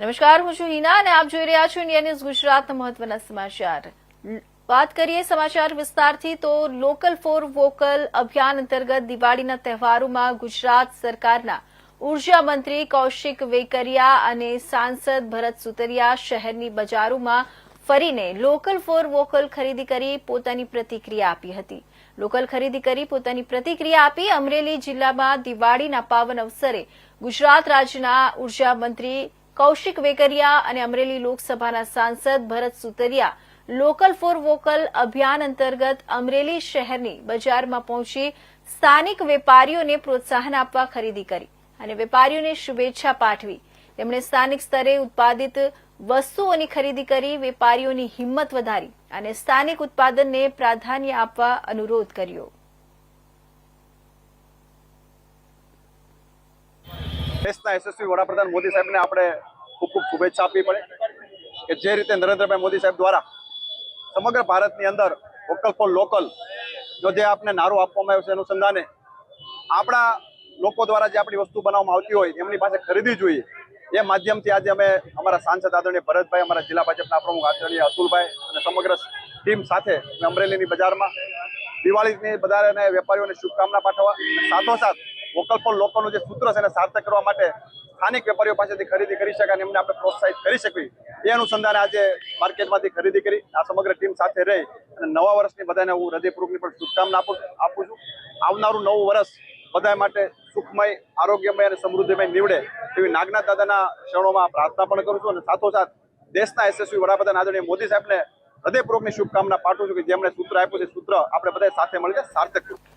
નમસ્કાર, હું છું હિના અને આપ જોઈ રહ્યા છો ઇન્ડિયા ન્યૂઝ ગુજરાતના મહત્વના સમાચાર. વાત કરીએ સમાચાર વિસ્તારથી તો લોકલ ફોર વોકલ અભિયાન અંતર્ગત દિવાળીના તહેવારોમાં ગુજરાત સરકારના ઊર્જા મંત્રી કૌશિક વેકરિયા અને સાંસદ ભરત સુતરિયા શહેરની બજારોમાં ફરીને લોકલ ફોર વોકલ ખરીદી કરી પોતાની પ્રતિક્રિયા આપી હતી. લોકલ ખરીદી કરી પોતાની પ્રતિક્રિયા આપી અમરેલી જિલ્લામાં દિવાળીના પાવન અવસરે ગુજરાત રાજ્યના ઊર્જા મંત્રી કૌશિક વેકરિયા અને અમરેલી લોકસભાના સાંસદ Bharat Sutariya local for vocal અભિયાન અંતર્ગત અમરેલી શહેરની બજારમાં પહોંચી સ્થાનિક વેપારીઓને પ્રોત્સાહન આપવા ખરીદી કરી અને વેપારીઓને શુભેચ્છા પાઠવી. તેમણે સ્થાનિક સ્તરે ઉત્પાદિત વસ્તુઓની ખરીદી કરી, વેપારીઓની હિંમત વધારી અને સ્થાનિક ઉત્પાદનને પ્રાધાન્ય આપવા અનુરોધ કર્યો. દેશના યશસ્વી વડાપ્રધાન મોદી સાહેબને આપણે ખૂબ ખૂબ શુભેચ્છા આપવી પડે કે જે રીતે નરેન્દ્રભાઈ મોદી સાહેબ દ્વારા સમગ્ર ભારતની અંદર વોકલ ફોર લોકલ જો જે આપને નારો આપવામાં આવ્યો છે અનુસંધાને આપણા લોકો દ્વારા જે આપણી વસ્તુ બનાવવામાં આવતી હોય એમની પાસે ખરીદવી જોઈએ. એ માધ્યમથી આજે અમે અમારા સાંસદ આદરણીય ભરતભાઈ, અમારા જિલ્લા ભાજપના પ્રમુખ આદરણીય અતુલભાઈ અને સમગ્ર ટીમ સાથે અમરેલીની બજારમાં દિવાળીની બધાને, વેપારીઓને શુભકામના પાઠવવા સાથોસાથ વોકલ ફોર લોકલનું જે સૂત્ર છે એને સાર્થક કરવા માટે સ્થાનિક વેપારીઓ પાસેથી ખરીદી કરી શકાય અને એમને આપણે પ્રોત્સાહિત કરી શકીએ. એ અનુસંધાને આજે માર્કેટમાંથી ખરીદી કરી આ સમગ્ર ટીમ સાથે રહી અને નવા વર્ષની બધાને હું હૃદયપૂર્વકની પણ શુભકામના આપું આપું છું. આવનારું નવું વર્ષ બધા માટે સુખમય, આરોગ્યમય અને સમૃદ્ધિમય નીવડે એવી નાગનાથ દાદાના ક્ષણોમાં પ્રાર્થના પણ કરું છું અને સાથોસાથ દેશના યશસ્વી વડાપ્રધાન આદરણીય મોદી સાહેબને હૃદયપૂર્વકની શુભકામના પાઠવું છું કે જેમણે સૂત્ર આપ્યું છે. સૂત્ર આપણે બધા સાથે મળીને સાર્થક કર્યું